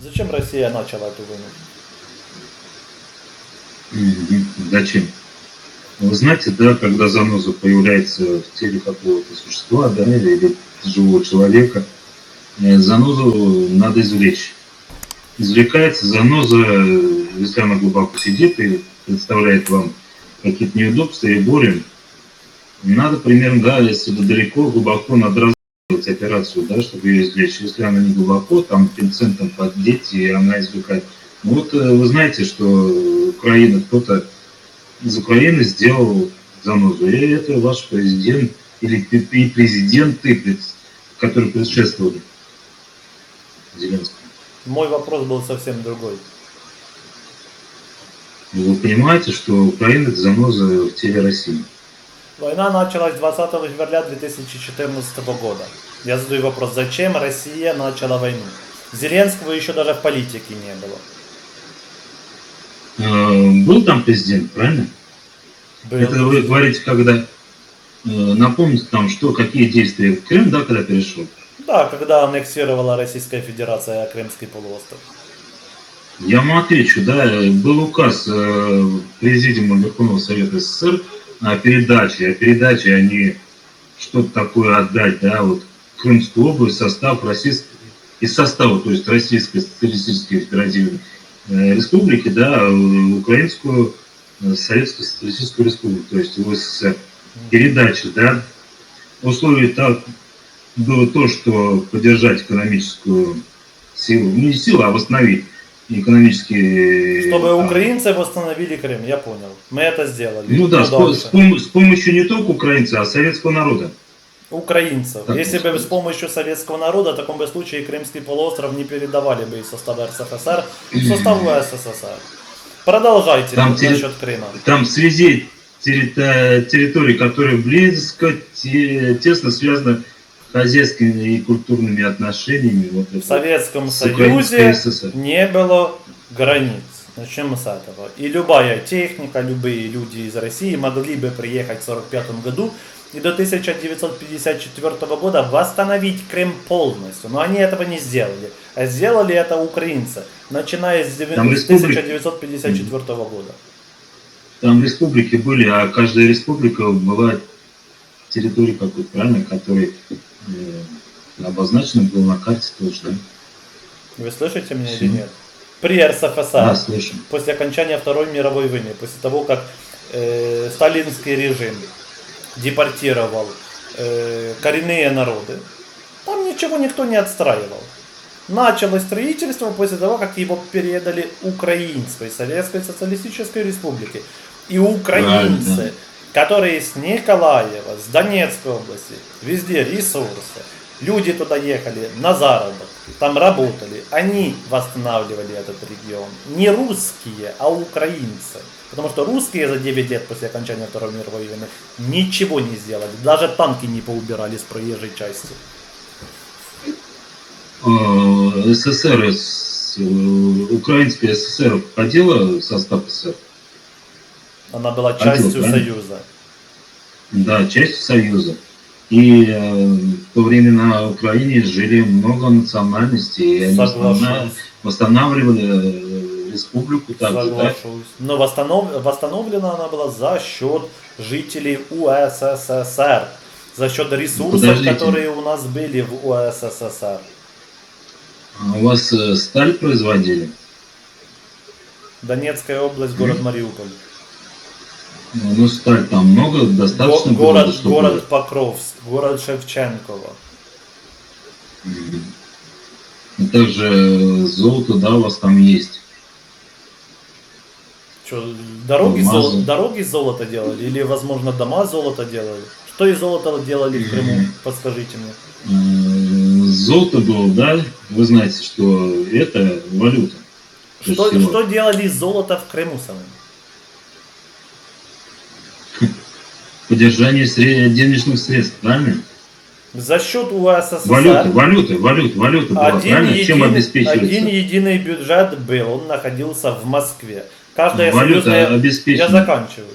Зачем Россия начала эту войну? Зачем? Вы знаете, да, когда заноза появляется в теле какого-то существа, да, или живого человека, э, занозу надо извлечь. Извлекается заноза, э, если она глубоко сидит и представляет вам какие-то неудобства и боли, надо примерно, да, если далеко, глубоко надо делать операцию, да, чтобы ее извлечь. Если она не глубоко, там пинцентом поддеть, и она извлекает. Ну вот э, вы знаете, что Украина, кто-то из Украины сделал занозу. И это ваш президент или и президенты, которые предшествовали Зеленскому. Мой вопрос был совсем другой. И Вы понимаете, что Украина это заноза в теле России. Война началась 20 февраля 2014 года. Я задаю вопрос, зачем Россия начала войну? Зеленского еще даже в политике не было. Э, Был там президент, правильно? Был. Это вы говорите, когда э, напомните там, что какие действия в Крым, да, когда перешел. Да, когда аннексировала Российская Федерация Крымский полуостров. Я вам отвечу, да, был указ э, Президиума Верховного Совета СССР о передаче, о передаче, а не что-то такое отдать, да, вот Крымскую область, состав российской, из состава, то есть Российской Социалистической Федеративной э, Республики, да, в Украинскую э, Советскую Социалистическую Республику, то есть в СССР. Передача, да, условие так было то, что поддержать экономическую силу, ну не силу, а восстановить экономические... Чтобы а, украинцы восстановили Крым, я понял. Мы это сделали. Ну да, с, с пом- с помощью не только украинцев, а советского народа. Украинцев. Если бы с помощью советского народа, в таком бы случае Крымский полуостров не передавали бы из состава РСФСР в состав СССР. Продолжайте Там насчет Крыма. Там в связи террито- территории, которые близко, те- тесно связаны хозяйскими и культурными отношениями. Вот В Советском Союзе ССР. не было границ. Начнем с этого. И любая техника, любые люди из России могли бы приехать в 1945 году и до 1954 года восстановить Крым полностью. Но они этого не сделали. А сделали это украинцы, начиная с девя- Там с республик- 1954 года. Там республики были, а каждая республика была территорией какой-то, правильно, которой э, обозначена была на карте тоже, да? Вы слышите меня или Всё. нет? При РСФСР. Да, слышу. после окончания Второй мировой войны, после того, как э, сталинский режим депортировал э, коренные народы, там ничего никто не отстраивал. Началось строительство после того, как его передали Украинской Советской Социалистической Республике. И украинцы, Правильно. которые с Николаева, с Донецкой области, везде ресурсы, люди туда ехали на заработки, там работали, они восстанавливали этот регион. Не русские, а украинцы. Потому что русские за 9 лет после окончания Второй мировой войны ничего не сделали. Даже танки не поубирали с проезжей части. Э, СССР, э, Украинская ССР входила в состав СССР? Она была частью? Союза. Да, часть Союза. И э, в то время на Украине жили много национальностей, и они Соглашусь. восстанавливали, э, республику также, да? Но восстанов- восстановлена она была за счет жителей УССР. За счет ресурсов, Подождите. которые у нас были в УССР. А у вас э, сталь производили? Донецкая область, город Мариуполь. Ну, ну, сталь там много, достаточно Го- было, город, чтобы- город Покровск, город Шевченково. Мгм. И также э, золото, да, у вас там есть. Что, дороги, Алмазы. золо- дороги из золота делали? Или, возможно, дома из золота делали? Что из золота делали в Крыму? Подскажите мне. Э, Золото было, да, вы знаете, что это валюта. Что, что делали из золота в Крыму самом? Поддержание сре- денежных средств, правильно? За счет УССР Валюта, валюта, валюта, валюта была, один, правильно? Чем един- обеспечивается? один единый бюджет был, он находился в Москве. Каждая Валюта союзная... Я заканчиваю.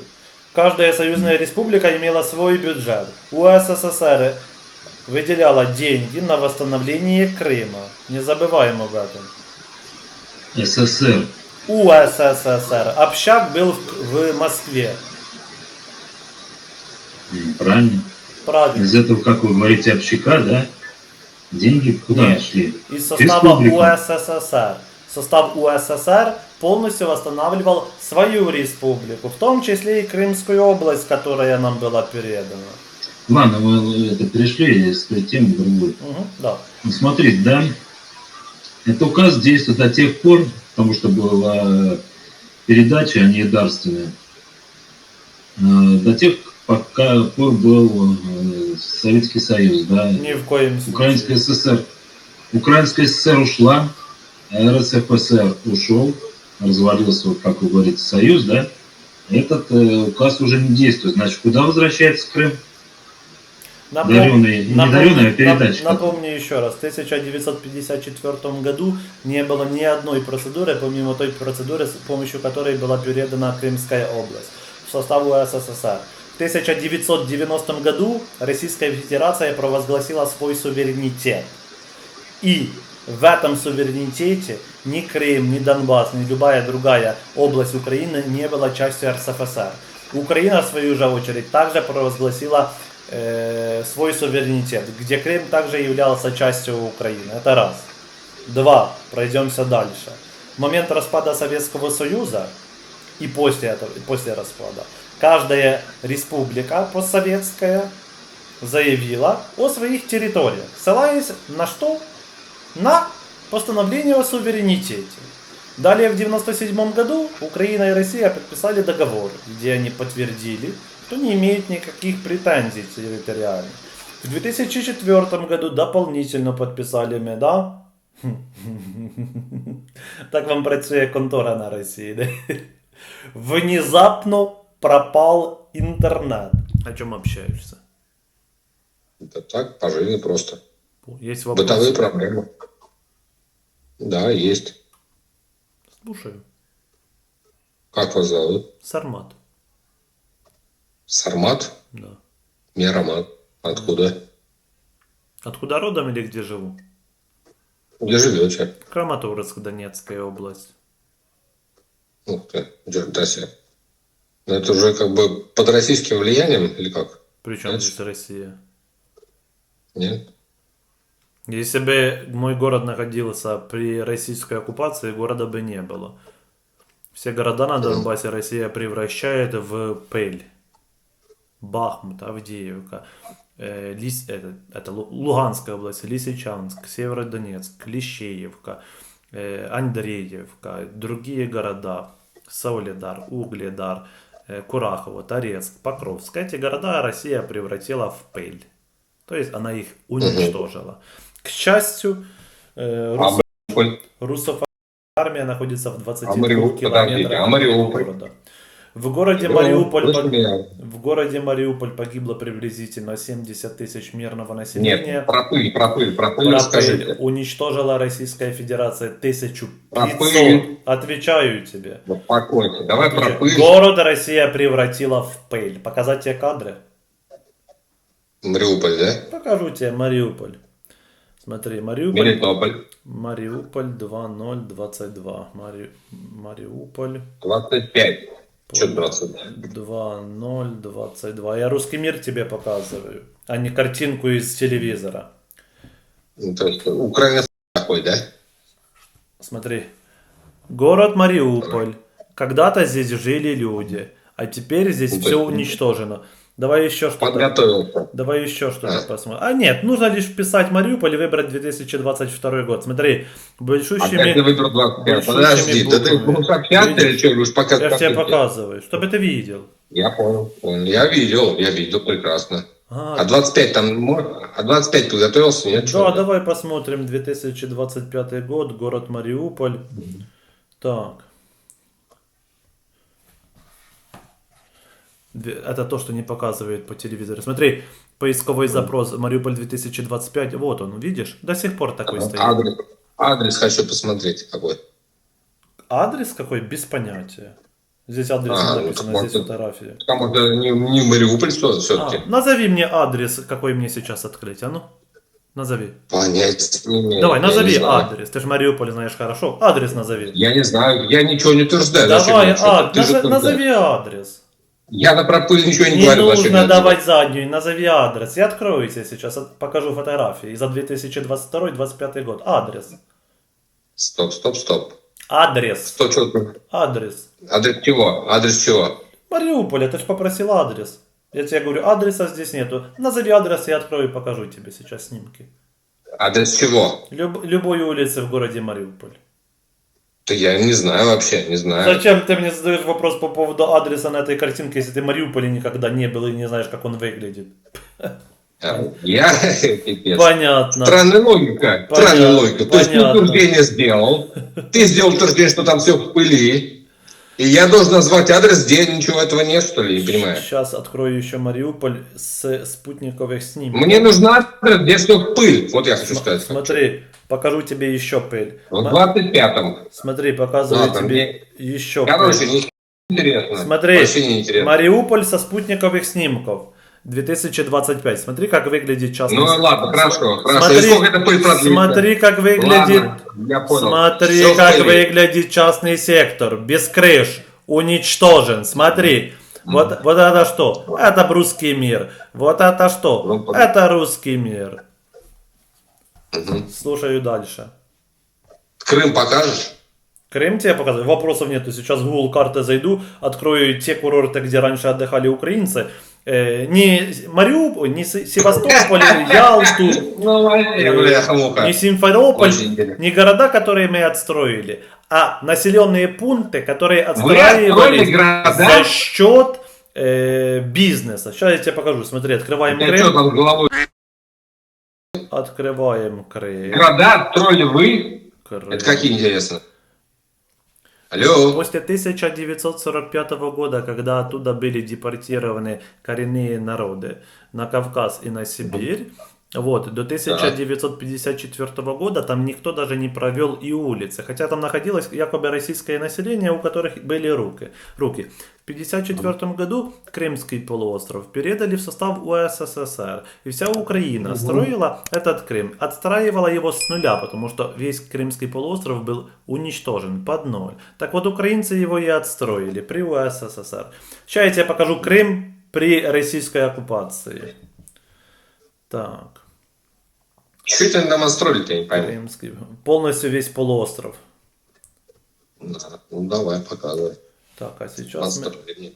Каждая союзная республика имела свой бюджет. УССР выделяла деньги на восстановление Крыма. Не забываем об этом. СССР. УССР. Общак был в, в Москве. Правильно. Правильно. Из этого, как вы говорите, общака, да? Деньги куда Нет. шли? Из состава. УССР. Состав УССР полностью восстанавливал свою республику, в том числе и Крымскую область, которая нам была передана. Ладно, мы это перешли с той темы в другую. Мгм, да. Ну, да, этот указ действует до тех пор, потому что была передача, а не дарственная, э, до тех, пока пор был э, Советский Союз, да, Ни в коем случае. Украинская ССР. Украинская ССР ушла, а РСФСР ушел, развалился, вот как вы говорите, Союз, да, этот э, указ уже не действует. Значит, куда возвращается Крым? Напом- Дареный, не напомню- а Напомню еще раз, в 1954 году не было ни одной процедуры, помимо той процедуры, с помощью которой была передана Крымская область в состав УССР. В 1990 году Российская Федерация провозгласила свой суверенитет. И в этом суверенитете ни Крым, ни Донбасс, ни любая другая область Украины не была частью РСФСР. Украина, в свою же очередь, также провозгласила э, свой суверенитет, где Крым также являлся частью Украины. Это раз. Два. Пройдемся дальше. Момент распада Советского Союза и после этого, и после распада, каждая республика постсоветская заявила о своих территориях, ссылаясь на что? На постановление о суверенитете. Далее в 1997 году Украина и Россия подписали договор, где они подтвердили, что не имеют никаких претензий территориальных. В 2004 году дополнительно подписали ми, да? Так вам працює контора на Росії. Да? Внезапно пропал интернет. О чем общаешься? Да так, по жизни просто. Есть вопросы? Бытовые проблемы. Да, есть. Слушаю. Как вас зовут? Сармат. Сармат? Да. Роман. Откуда? Откуда родом или где живу? Где живете? Краматорск, Донецкая область. Ух ты, себе. Но это уже как бы под российским влиянием или как? Причем Значит- здесь Россия? Нет? Если бы мой город находился при российской оккупации, города бы не было. Все города на Донбассе Россия превращает в пыль. Бахмут, Авдеевка, э, Лис, это, это Лу- Луганская область, Лисичанск, Северодонецк, Клещеевка, э, Андреевка, другие города, Солидар, Угледар, Курахово, Торецк, Покровск. Эти города Россия превратила в пыль. То есть она их уничтожила. К счастью, э, А рус- Мариуполь? русофа армия находится в 22 А? Подождите, километрах а от Мариуполь? города. В городе Ну, Мариуполь, пог- в городе Мариуполь погибло приблизительно 70 тысяч мирного населения. Нет, про пыль, про пыль, про пыль Про расскажите. пыль уничтожила Российская Федерация 1500. Про пыль. Отвечаю тебе. Успокойся. Давай про пыль. Город Россия превратила в пыль. Показать тебе кадры? Мариуполь, да? Покажу тебе Мариуполь. Смотри, Мариуполь. Мелитополь. Мариуполь 2022. Мари... Мариуполь 25. Че 20? 2022. Я русский мир тебе показываю, а не картинку из телевизора. Ну, то есть Украина такой, да? Смотри. Город Мариуполь. Когда-то здесь жили люди, а теперь здесь Ну, все есть- уничтожено. Давай еще что-то. Подготовился. Давай еще что-то А. посмотрим. А нет, нужно лишь вписать Мариуполь и выбрать 2022 год. Смотри, большущими... ты выбрал 25. большущими Подожди, да ты будешь общаться или что? Будешь пока Я тебе показываю, чтобы ты видел. Я понял, понял. Я видел, я видел прекрасно. А, А 25 там, а 25 подготовился, нет? Да, давай посмотрим 2025 год, город Мариуполь. Так. Это то, что не показывает по телевизору. Смотри, поисковой запрос Мариуполь 2025. Вот он, видишь? До сих пор такой стоит. Адрес, адрес хочу посмотреть какой. Адрес какой? Без понятия. Здесь адрес А, не ну, написано, так здесь вот, фотография. Там это не, не Мариуполь все-таки. А, назови мне адрес, какой мне сейчас открыть, а ну? Назови. Понять не имею. Давай, назови адрес. Ты же Мариуполь знаешь хорошо. Адрес назови. Я не знаю, я ничего не утверждаю. Давай, а, наза- утверждаешь. назови адрес. Я на пропыль ничего не, Не говорю. зачем нужно давать заднюю, назови адрес. Я открою тебе сейчас, покажу фотографии за 2022-2025 год. Адрес. Стоп, стоп, стоп. Адрес. Стоп, что? Адрес. Адрес чего? Адрес чего? Мариуполя, ты же попросил адрес. Я тебе говорю, адреса здесь нету. Назови адрес, я открою и покажу тебе сейчас снимки. Адрес чего? Люб- любой улицы в городе Мариуполь. Да я не знаю вообще, не знаю. Зачем ты мне задаешь вопрос по поводу адреса на этой картинке, если ты в Мариуполе никогда не был и не знаешь, как он выглядит? А, Я, пипец. Понятно. Странная логика. Понятно, Странная логика. То есть ты понятно. утверждение сделал, ты сделал утверждение, что там все в пыли, и я должен назвать адрес, где ничего этого нет, что ли, не понимаю. Сейчас открою еще Мариуполь с спутниковых снимков. Мне нужен адрес, где все пыль. Вот я хочу сказать. Смотри, покажу тебе еще пыль. В Ма- 25-м. Смотри, показываю Ладно, тебе еще Короче, пыль. интересно. Смотри, Вообще не интересно. Мариуполь со спутниковых снимков. 2025. Смотри, как выглядит частный Ну ладно, хорошо, хорошо. Смотри, И сколько это пыль продлится? смотри, как выглядит. Ладно, я понял. Смотри, Всё в как пыли. выглядит частный сектор. Без крыш. Уничтожен. Смотри. Вот, вот это что? Это русский мир. Вот это что? Ну, Это русский мир. Мгм. Слушаю дальше. Крым покажешь? Крым тебе показываю? Вопросов нету. Сейчас в Google карты зайду, открою те курорты, где раньше отдыхали украинцы. Э, не Мариуполь, не Се- Севастополь, Ялту, муха. не Симферополь, не города, которые мы отстроили, а населенные пункты, которые отстроили отстраивались за счет э, бизнеса. Сейчас я тебе покажу. Смотри, открываем Крым. Открываем Крым. Города строили вы? Крым. Это какие, интересно? Алло? После 1945 года, когда оттуда были депортированы коренные народы на Кавказ и на Сибирь, вот, до 1954 года там никто даже не провел и улицы, хотя там находилось якобы российское население, у которых были руки. руки. В 1954 году Крымский полуостров передали в состав УССР, и вся Украина строила этот Крым, отстраивала его с нуля, потому что весь Крымский полуостров был уничтожен под ноль. Так вот, украинцы его и отстроили при УССР. Сейчас я тебе покажу Крым при российской оккупации. Так, Что это там отстроили-то, я не пойму. Крымский. Полностью весь полуостров. Да, Ну, давай, показывай. Так, а сейчас мы... Отстроили.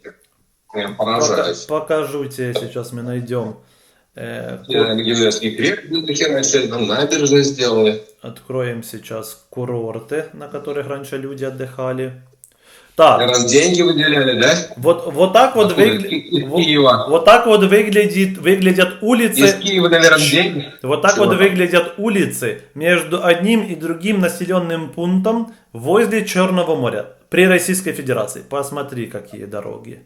Прям Пока- поражаюсь. покажу тебе, сейчас мы найдем. э, там набережную сделали. Откроем сейчас курорты, на которых раньше люди отдыхали. Так, Раз деньги выделяли, да? вот, вот так вот, выгля- Из вот, вот так вот выглядит, выглядят Из улицы. Киева, наверное, деньги. Вот так Чего вот там? выглядят улицы между одним и другим населенным пунктом возле Черного моря при Российской Федерации. Посмотри, какие дороги.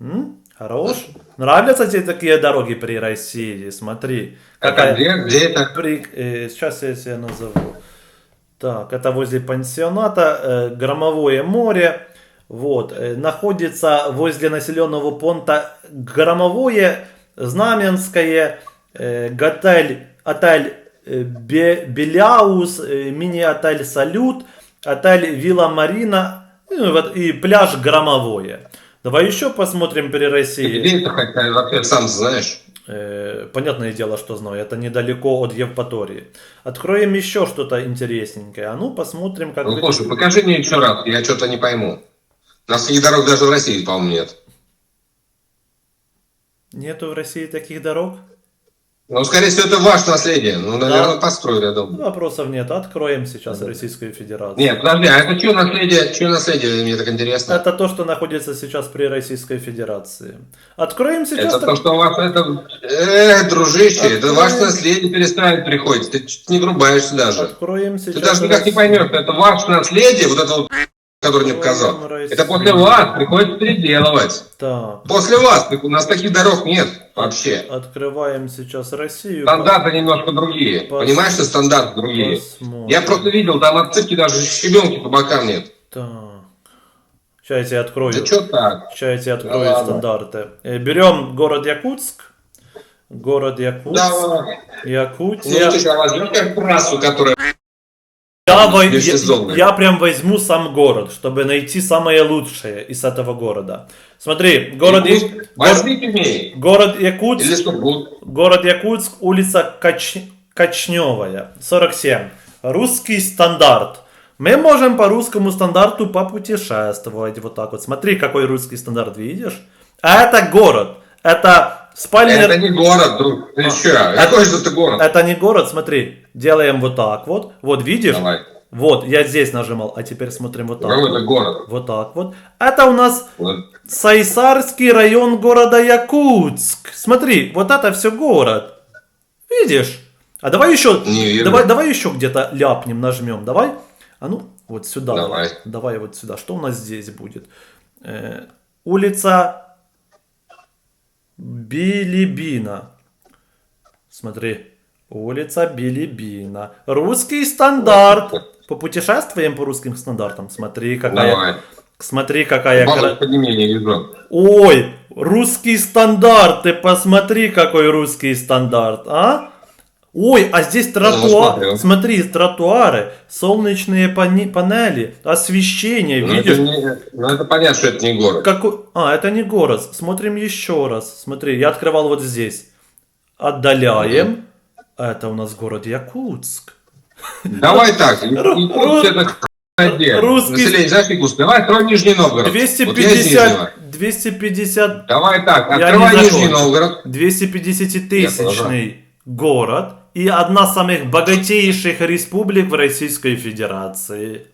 М? Хорош? Нравятся тебе такие дороги при России? Смотри. Это Какая- где? Где это? При- э, сейчас я себе назову. Так, это возле пансионата, э, Громовое море. Вот, э, находится возле населенного пункта Громовое, Знаменское, э, готель, отель э, Бе- Беляус, мини-отель Салют, отель Вилла Марина ну, и пляж Громовое. Давай еще посмотрим при России. Где это хоть э, вообще сам знаешь? Понятное дело, что знаю, это недалеко от Евпатории. Откроем еще что-то интересненькое. А ну, посмотрим, как... Ну, слушай, покажи мне еще раз, я что-то не пойму. Нас таких дорог даже в России, по-моему, нет. Нету в России таких дорог? Ну, скорее всего, это ваше наследие. Ну, наверное, Да. построили, я думаю. Вопросов нет. Откроем сейчас Российскую Федерацию. Нет, подожди, а это что наследие? Что наследие? Мне так интересно. Это то, что находится сейчас при Российской Федерации. Откроем сейчас... Это так- то, что у вас это... Э, дружище, это Открой. ваше наследие переставить приходится. Ты не врубаешься даже. Откроем сейчас... Ты даже никак не поймешь, это ваше наследие, вот это вот, который мне показал. Это после вас приходится переделывать. Так, После вас. У нас таких дорог нет вообще. открываем сейчас Россию. Стандарты немножко другие. Пос- Понимаешь, что стандарты другие? Посмотрим. Я просто видел, там отсыпки даже щебенки по бокам нет. Так. Сейчас я тебе открою. Да что так? Сейчас я открою ладно. стандарты. Э, Берем город Якутск. Город Якутск. Давай. Ну, Якутия. ты сейчас возьмешь трассу, которая... Я, во- я- я прям возьму сам город, чтобы найти самое лучшее из этого города. Смотри, город, Я- Иркутск. Возьми Тюмень. город Якутск, город Якутск, улица Коч... Кочневая, 47. Русский стандарт. Мы можем по русскому стандарту попутешествовать. Вот так вот. Смотри, какой русский стандарт, видишь? А это город. Это спальный... Это не город, друг. Ты че? Какой же ты город? Это не город, смотри. Делаем вот так вот. Вот видишь? Давай. Вот, я здесь нажимал, а теперь смотрим вот так. Какой вот. это город? Вот так вот. Это у нас Вот. Сайсарский район города Якутск. Смотри, вот это все город. Видишь? А давай еще, Не давай, давай еще где-то ляпнем, нажмем. Давай. А ну, вот сюда. Давай. Давай вот сюда. Что у нас здесь будет? Э, улица Билибина. Смотри. Улица Билибина. Русский стандарт. Попутешествуем по русским стандартам. Смотри, какая, Давай. смотри, какая Бабу кра- подними, вижу. Ой, русский стандарт, ты посмотри, какой русский стандарт, а? Ой, а здесь тротуар, смотрю. смотри, тротуары, солнечные панели, освещение, Ну, видишь? это не- ну, это понятно, что это не город. Какой... А, это не город. Смотрим еще раз. Смотри, я открывал вот здесь. Отдаляем. Это у нас город Якутск. Давай так. Якутск это русский- Население, знаешь, Якутск? Давай открой Нижний Новгород. Вот я из 250, Нижнего. 250 Давай так, открывай Нижний. Новгород. 250-тысячный город и одна из самых богатейших республик в Российской Федерации.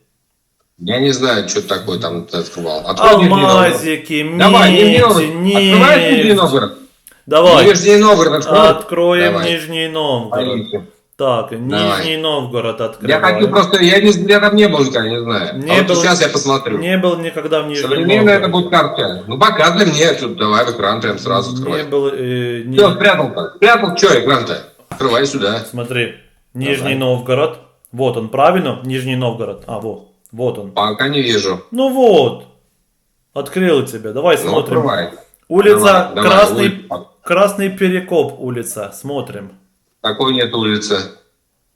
Я не знаю, что такое там ты открывал. Открой. Алмазики, Давай, Нижний медь, Новгород. Открывай Нижний нефть. Новгород. Давай, Нижний Новгород открой. откроем Давай. Нижний Новгород. Поехали. Так, Давай. Нижний Новгород Я открываем. хочу просто, я, не, я там не был никогда, не знаю. Не а вот был- сейчас я посмотрю. Не был никогда в Нижнем Современная это Новгороде. будет карта. Ну пока для меня, тут давай в экран прям сразу Не открывай. был... э, не- Все, спрятал-то. Спрятал, что экран-то? Открывай сюда. Смотри, Нижний Давай. Новгород. Вот он, правильно? Нижний Новгород. А, вот. Вот он. Пока не вижу. Ну вот. Открыл тебя. Давай Ну, смотрим. открывай. Улица Давай, давай, Красный, улица. Красный Перекоп улица. Смотрим. Такой нет улицы.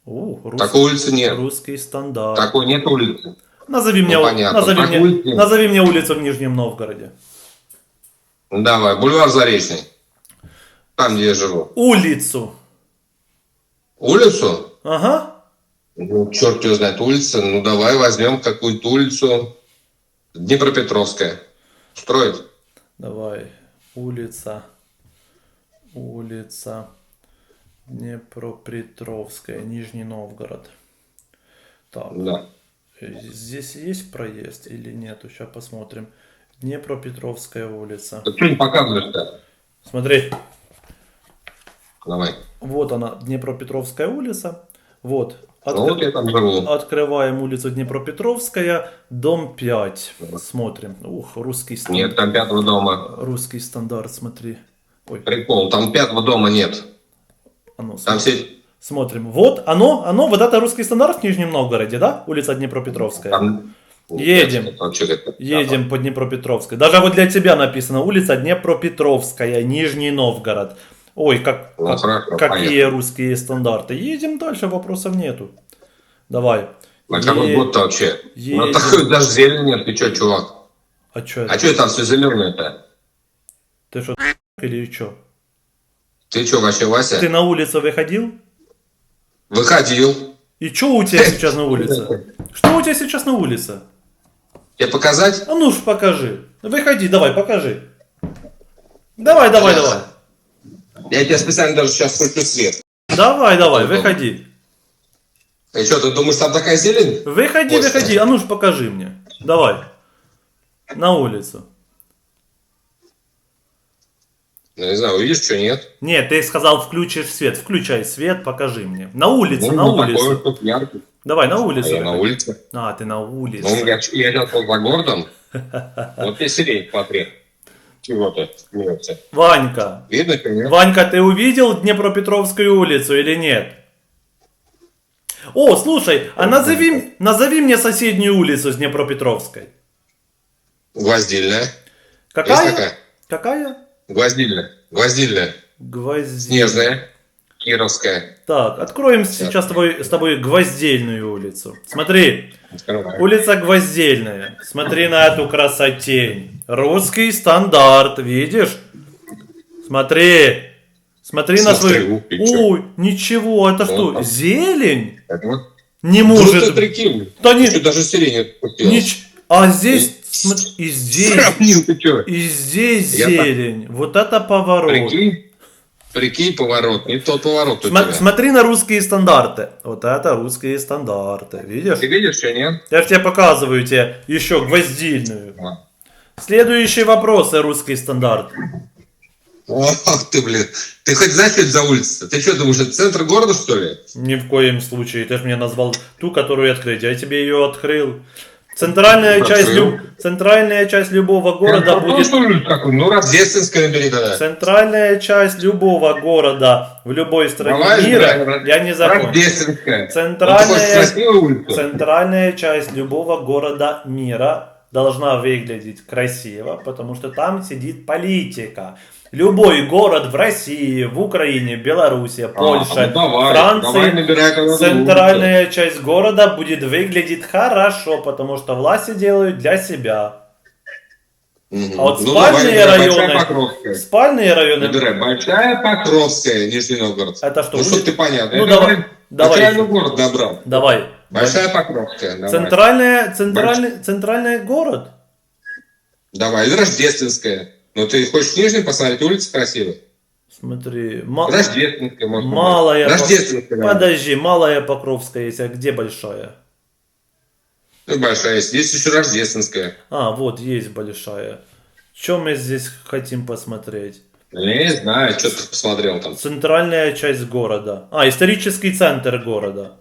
У, рус- Такой улицы нет. Русский стандарт. Такой нет улицы. Назови, мне, Ну, понятно. назови, мне, улицы. назови мне улицу в Нижнем Новгороде. Давай, бульвар Заречный. Там, где я живу. Улицу. Улицу? Ага. Ну, черт его знает, улица. Ну, давай возьмем какую-то улицу. Днепропетровская. Строит? Давай. Улица. Улица. Днепропетровская. Нижний Новгород. Так. Да. Здесь есть проезд или нету? Сейчас посмотрим. Днепропетровская улица. Ты что не показываешь-то? Смотри. Давай. Вот она, Днепропетровская улица. Вот. Ну, я там живу. Открываем улицу Днепропетровская, дом 5. Смотрим. Ух, русский Нет, стандарт. там пятого дома. Русский стандарт, смотри. Ой, Прикол, там пятого дома нет. а ну, Там все... смотрим. Вот, оно, оно, вот это русский стандарт в Нижнем Новгороде, да? Улица Днепропетровская. Там... Едем. Едем по Днепропетровской. Даже вот для тебя написано улица Днепропетровская, Нижний Новгород. Ой, как, Ну, как- хорошо, какие поехали. русские стандарты. Едем дальше, вопросов нету. Давай. На какой Е- год-то вообще? Ну, едем. такой даже зелени нет. Ты что, чувак? А что это? А что там все зеленое-то? Ты что, или что? Ты что, вообще, Вася? Ты на улицу выходил? Выходил. И что у тебя сейчас на улице? Что у тебя сейчас на улице? Тебе показать? А ну ж покажи. Выходи, давай, покажи. Давай, давай, давай. Я тебе специально даже сейчас включу свет. Давай, давай, выходи. И что, ты думаешь, там такая зелень? Выходи, Костя. выходи, а ну ж покажи мне. Давай. На улицу. Ну, не знаю, увидишь, что нет. Нет, ты сказал, включишь свет. Включай свет, покажи мне. На улицу, на ну, такой улицу. вот тут яркий. Давай, на А улицу. я на улице. А, ты на Ну, улице. я, я сейчас за городом. Вот веселей, смотри. Чего ты смеешься? Ванька. Что нет? Ванька, ты увидел Днепропетровскую улицу или нет? О, слушай, а назови, назови мне соседнюю улицу с Днепропетровской. Гвоздильная. Есть Какая? такая? Какая? Гвоздильная. Гвоздильная. Гвоздей. Снежная. Кировская. Так, откроем сейчас с тобой, с тобой Гвоздельную улицу. Смотри, Открывай. улица Гвоздельная. Смотри на эту красотень. Русский стандарт, видишь? Смотри. Смотри на Смотрю, свою... и чё? Ой, ничего, это что, Вот. зелень? Это Не может... прикинь. Да не... Даже сирень нич- А здесь... смотри, И здесь... Сравнил? И здесь Я так- зелень. Вот это поворот. Прикинь. Прикинь, поворот. Не тот поворот Сма-. Смотри на русские стандарты. Вот это русские стандарты. Видишь? Ты видишь, что нет? Я же тебе показываю тебе еще гвоздильную. Следующие вопросы, русский стандарт. Ох ты, блин. Ты хоть знаешь, что это за улица? Ты что, думаешь, это центр города, что ли? Ни в коем случае. Ты же мне назвал ту, которую открыть. Я тебе ее открыл. Центральная Открыл. часть, люб- центральная часть любого города Ну, будет... какой? Ну, Рождественская тогда. Центральная часть любого города в любой стране Давай, мира, блядь, я не. Рождественская. Центральная- Ну? Центральная часть любого города мира должна выглядеть красиво, потому что там сидит политика. Любой город в России, в Украине, Беларуси, Польше, А, ну давай, Франции, давай центральная часть города будет выглядеть хорошо, потому что власти делают для себя. Мгм. А вот Ну, спальные давай, районы-. Спальные районы... Набирай. Большая Покровская, Нижний Новгород. Это что, Ну, что ты понятно. Ну, давай, давай. давай Центральный город набрал. Давай. Большая Покровская. Давай. Центральная, центральный, центральный город? Давай. Рождественская. Ну, ты хочешь Нижний посмотреть? Улица красивая. Смотри, ма- Рождественская, может малая... Пок- Рождественская. давай. Подожди, малая Покровская есть, а где большая? Ну, большая есть. Есть еще Рождественская. А, вот есть большая. Что мы здесь хотим посмотреть? Я не знаю, что ты посмотрел там. Центральная часть города. А, исторический центр города.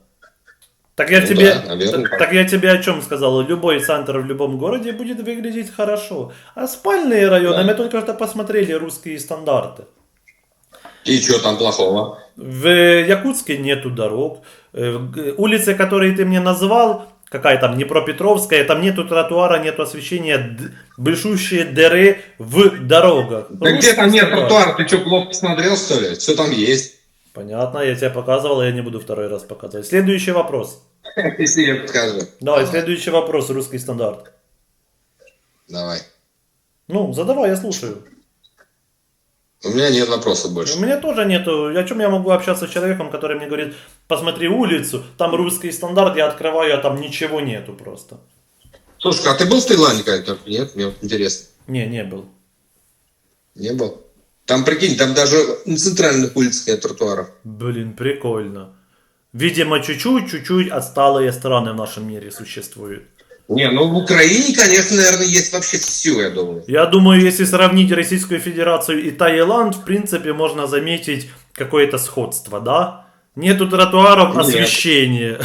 Так я Ну тебе, да, наверное, так, так. я тебе о чем сказал? Любой центр в любом городе будет выглядеть хорошо. А спальные районы, Да. мы только что посмотрели русские стандарты. И что там плохого? В Якутске нету дорог. Э, Улицы, которые ты мне назвал, какая там, Днепропетровская, там нету тротуара, нету освещения, большущие дыры в дорогах. Да где там Русский нет тротуара? Ты что, плохо посмотрел, что ли? Все там есть. Понятно, я тебе показывал, я не буду второй раз показывать. Следующий вопрос. Если я подскажу. Давай, следующий вопрос, русский стандарт. Давай. Ну, задавай, я слушаю. У меня нет вопросов У больше. меня тоже нету. О чем я могу общаться с человеком, который мне говорит, посмотри улицу, там русский стандарт, я открываю, а там ничего нету просто. Слушай, а ты был в Таиланде когда-то? Нет? Мне вот интересно. Не, не был. Не был? Там, прикинь, там даже на центральных улицах нет тротуаров. Блин, прикольно. Видимо, чуть-чуть, чуть-чуть отсталые страны в нашем мире существуют. Не, ну в Украине, конечно, наверное, есть вообще все, я думаю. Я думаю, если сравнить Российскую Федерацию и Таиланд, в принципе, можно заметить какое-то сходство, да? Нету тротуаров, Нет. освещения.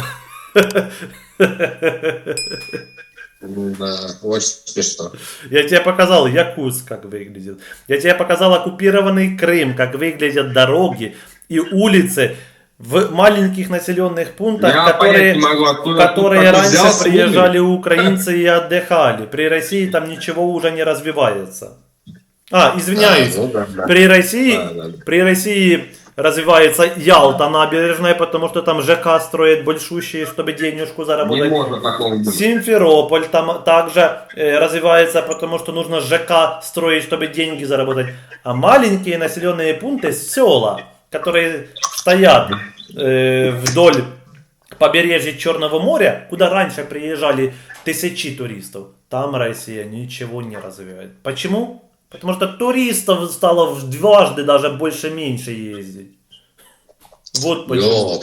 Да, очень смешно. Я тебе показал Якутск, как выглядит. Я тебе показал оккупированный Крым, как выглядят дороги и улицы в маленьких населенных пунктах, Я которые, не могу, откуда которые раньше взял приезжали украинцы и отдыхали. При России там ничего уже не развивается. А, извиняюсь. А, ну да, да. При России, Да, да, да. при России развивается Ялта набережная, потому что там ЖК строит большущие, чтобы денежку Не заработать. может такого быть. Симферополь там также э, развивается, потому что нужно ЖК строить, чтобы деньги заработать. А маленькие населенные пункты, села, которые стоят э, вдоль побережья Черного моря, куда раньше приезжали тысячи туристов, там Россия ничего не развивает. Почему? Потому что туристов стало в дважды даже больше меньше ездить. Вот почему.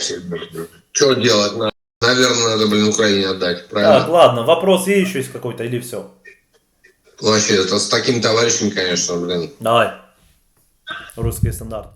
Что делать? надо? Наверное, надо, блин, Украине отдать, правильно? Так, ладно, вопрос есть еще есть какой-то или все? Вообще, это с такими товарищами, конечно, блин. Давай. Русский стандарт.